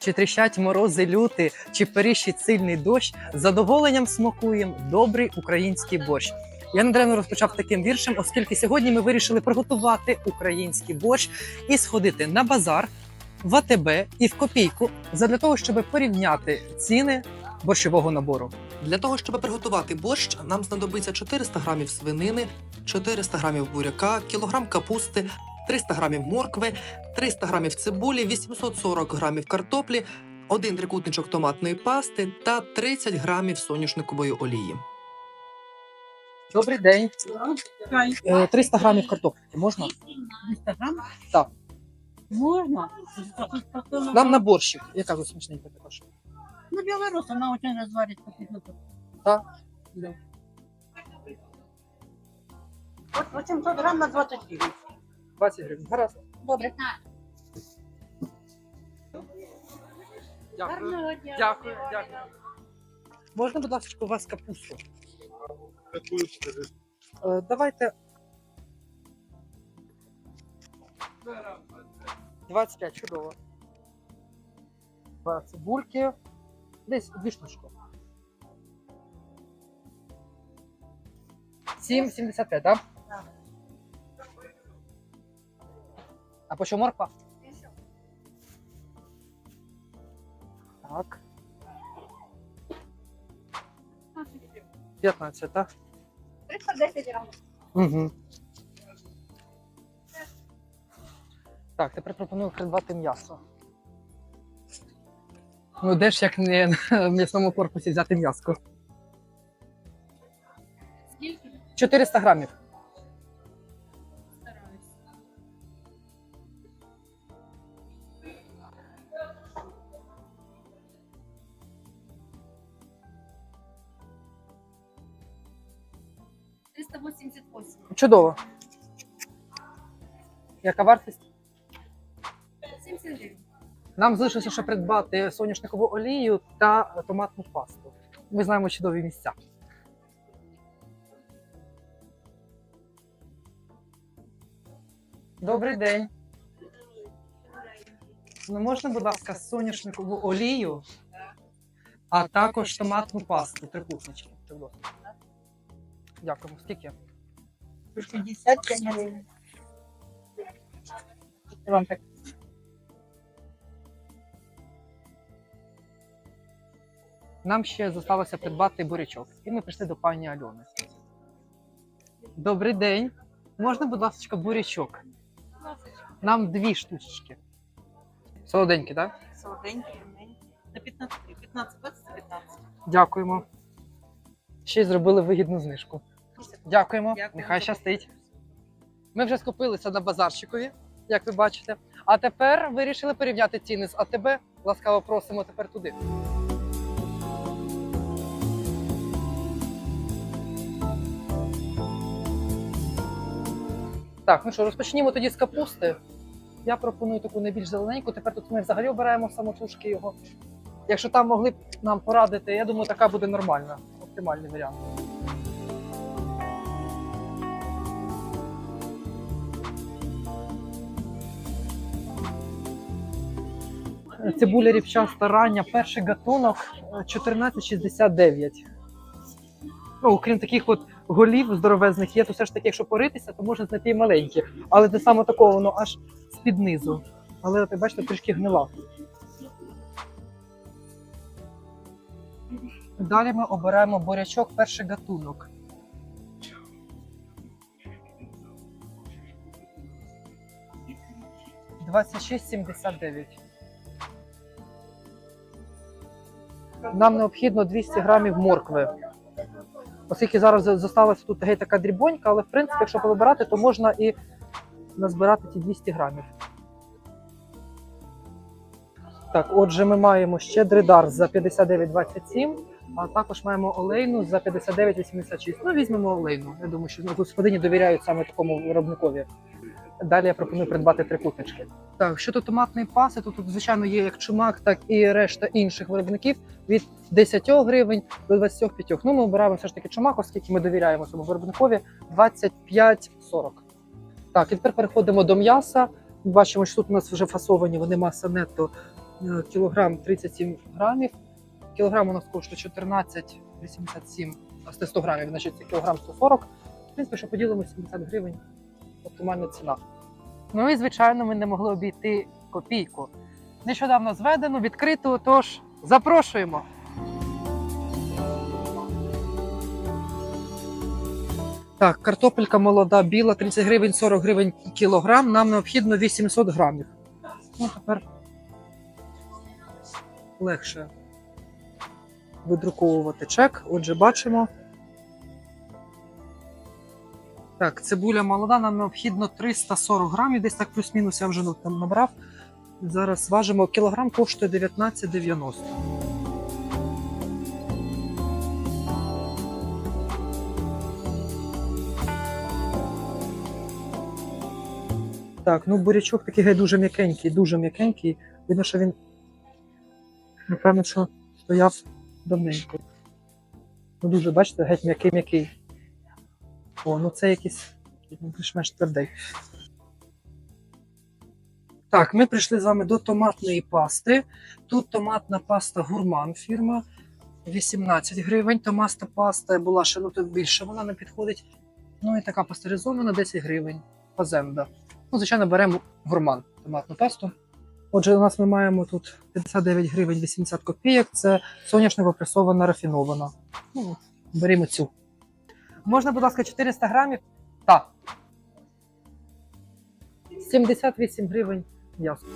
Чи тріщать морози люти, чи періщить сильний дощ, з задоволенням смакуєм добрий український борщ. Я недаремно розпочав таким віршем, оскільки сьогодні ми вирішили приготувати український борщ і сходити на базар, в АТБ і в копійку задля того, щоб порівняти ціни борщового набору. Для того, щоб приготувати борщ, нам знадобиться 400 грамів свинини, 400 грамів буряка, кілограм капусти, 300 грамів моркви, 300 грамів цибулі, 840 грамів картоплі, один трикутничок томатної пасти та 30 грамів соняшникової олії. Добрий день. Е, 300 грамів картоплі. Можна? 300 грам? Так. Можно. Нам на борщик. Яка ви смачненька також? Ну, белорус, она очень разварит. Так. Вот 800 грамм на 20 гривен. 20 гривень. Гаразд. Добре. Дякую. Гарного дня. Дякую, дякую. Можна, будь ласка, у вас капусту? Е, давайте. 25, чудово. Два цибульки. Десь дві штучки. 7,75, так? Да? А по чому морква? Так. 15, так? 310 грамм. Угу. Так, тепер пропоную придбати м'ясо. Ну, де ж як не в м'ясному корпусі взяти м'яско? Скільки? 400 грамів. 78. Чудово. Яка вартість? 70. Нам залишилося ще придбати соняшникову олію та томатну пасту. Ми знаємо чудові місця. Добрий день. Ну, можна, будь ласка, соняшникову олію, а також томатну пасту. Трикутнички. Дякуємо. Скільки? 55 гривен. Это вам так. Нам ще залишилося придбати бурячок. І ми прийшли до пані Альони. Добрий день. Можна, будь ласка, бурячок? Нам дві штучки. Солоденькі, так? Румяненький. На 15, 15, 20, 15. Дякуємо. Ще й зробили вигідну знижку. Дякуємо. Дякую. Нехай щастить. Ми вже скупилися на базарчикові, як ви бачите. А тепер вирішили порівняти ціни з АТБ. Ласкаво просимо тепер туди. Так, ну що, розпочнімо тоді з капусти. Я пропоную таку найбільш зелененьку. Тепер тут ми взагалі обираємо самотужки його. Якщо там могли б нам порадити, я думаю, така буде нормальна, оптимальний варіант. Цибуля рівчаста рання, перший гатунок е, 14,69. Ну, окрім таких от голів здоровезних є, то все ж таки, якщо поритися, то можна знайти і маленькі. Але це саме такого, воно аж з-під низу. Але ти бачите, трішки гнила. Далі ми обираємо бурячок перший гатунок. Двадцять Нам необхідно 200 грамів моркви. Оскільки зараз залишилася тут геть така дрібонька, але в принципі, якщо повибирати, то можна і назбирати ті 200 грамів. Так, отже, ми маємо ще дридар за 59,27, а також маємо олейну за 59,86. Ну, візьмемо олейну. Я думаю, що господині довіряють саме такому виробникові. Далі я пропоную придбати трикутнички. Так, щодо томатної паси, то тут, звичайно, є як чумак, так і решта інших виробників від 10 гривень до 25. Ну, ми обираємо все ж таки чумак, оскільки ми довіряємо цьому виробникові 25,40. Так, і тепер переходимо до м'яса. Бачимо, що тут у нас вже фасовані вони маса нетто Е, Кілограм 37 грамів. Кілограм у нас коштує 14,87, а з 100 грамів, значить кілограм 140. В принципі, що поділимо 70 гривень. Оптимальна ціна. Ну і звичайно, ми не могли обійти копійку. Нещодавно зведено, відкрито, тож запрошуємо. Так, картопелька молода, біла, 30 гривень, 40 гривень кілограм. Нам необхідно 800 грамів. Ну, тепер легше видруковувати чек. Отже, бачимо. Так, цибуля молода, нам необхідно 340 грамів, десь так плюс-мінус, я вже там набрав. Зараз важимо, кілограм коштує 19,90. Так, ну бурячок такий геть дуже м'якенький, дуже м'якенький. Видно, що він, напевно, що стояв давненько. Ну дуже, бачите, геть м'який-м'який. О, ну це якийсь більш-менш твердий. Так, ми прийшли з вами до томатної пасти. Тут томатна паста гурман фірма 18 гривень. Томатна паста була ще ну, більше, вона не підходить. Ну і така пастеризована 10 гривень. Фазенда. Ну, звичайно, беремо гурман томатну пасту. Отже, у нас ми маємо тут 59 гривень 80 копійок. Це соняшнико пресована рафінована. Ну, беремо цю. Можна, будь ласка, 400 грамів? Так. 78 гривень м'ясо.